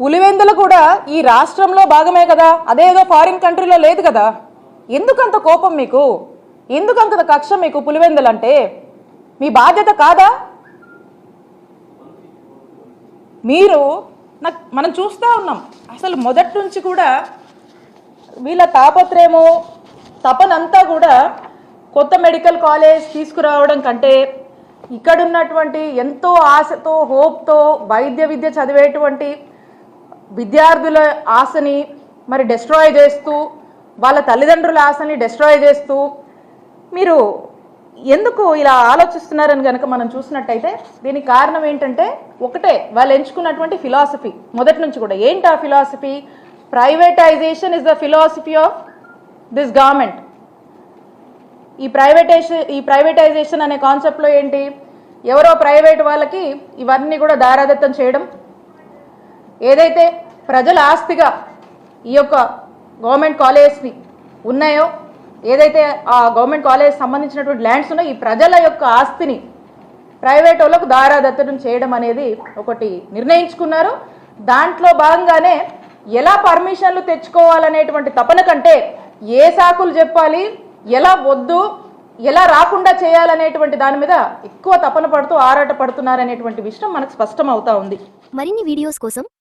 పులివెందులు కూడా ఈ రాష్ట్రంలో భాగమే కదా. అదేదో ఫారిన్ కంట్రీలో లేదు కదా. ఎందుకంత కోపం మీకు? ఎందుకంత కక్ష మీకు పులివెందులు అంటే మీ బాధ్యత కాదా? మీరు నాకు మనం చూస్తూ ఉన్నాం. అసలు మొదటి నుంచి కూడా వీళ్ళ తాపత్రయము తపనంతా కూడా కొత్త మెడికల్ కాలేజ్ తీసుకురావడం కంటే ఇక్కడ ఉన్నటువంటి ఎంతో ఆశతో హోప్తో వైద్య విద్య చదివేటువంటి విద్యార్థుల ఆశని మరి డెస్ట్రాయ్ చేస్తూ వాళ్ళ తల్లిదండ్రుల ఆశని డెస్ట్రాయ్ చేస్తూ మీరు ఎందుకు ఇలా ఆలోచిస్తున్నారని కనుక మనం చూసినట్టయితే దీనికి కారణం ఏంటంటే ఒకటే వాళ్ళు ఎంచుకున్నటువంటి ఫిలాసఫీ మొదటి నుంచి కూడా ఏంటి ఆ philosophy privatization is the philosophy of this government ఈ ప్రైవేటైజేషన్ ఈ ప్రైవేటైజేషన్ అనే కాన్సెప్ట్లో ఏంటి? ఎవరో ప్రైవేట్ వాళ్ళకి ఇవన్నీ కూడా దారాదత్తం చేయడం ఏదైతే ప్రజల ఆస్తిగా ఈ యొక్క గవర్నమెంట్ కాలేజ్ని ఉన్నాయో ఏదైతే ఆ గవర్నమెంట్ కాలేజ్ సంబంధించినటువంటి ల్యాండ్స్ ఉన్నాయో ఈ ప్రజల యొక్క ఆస్తిని ప్రైవేట్ వాళ్ళకు దారాదత్తడం చేయడం అనేది ఒకటి నిర్ణయించుకున్నారు. దాంట్లో భాగంగానే ఎలా పర్మిషన్లు తెచ్చుకోవాలనేటువంటి తపన కంటే ఏ సాకులు చెప్పాలి ఎలా వద్దు ఎలా రాకుండా చేయాలనేటువంటి దాని మీద ఎక్కువ తపన పడుతూ ఆరాట పడుతున్నారనేటువంటి విషయం మనకు స్పష్టం అవుతా ఉంది. మరిన్ని వీడియోస్ కోసం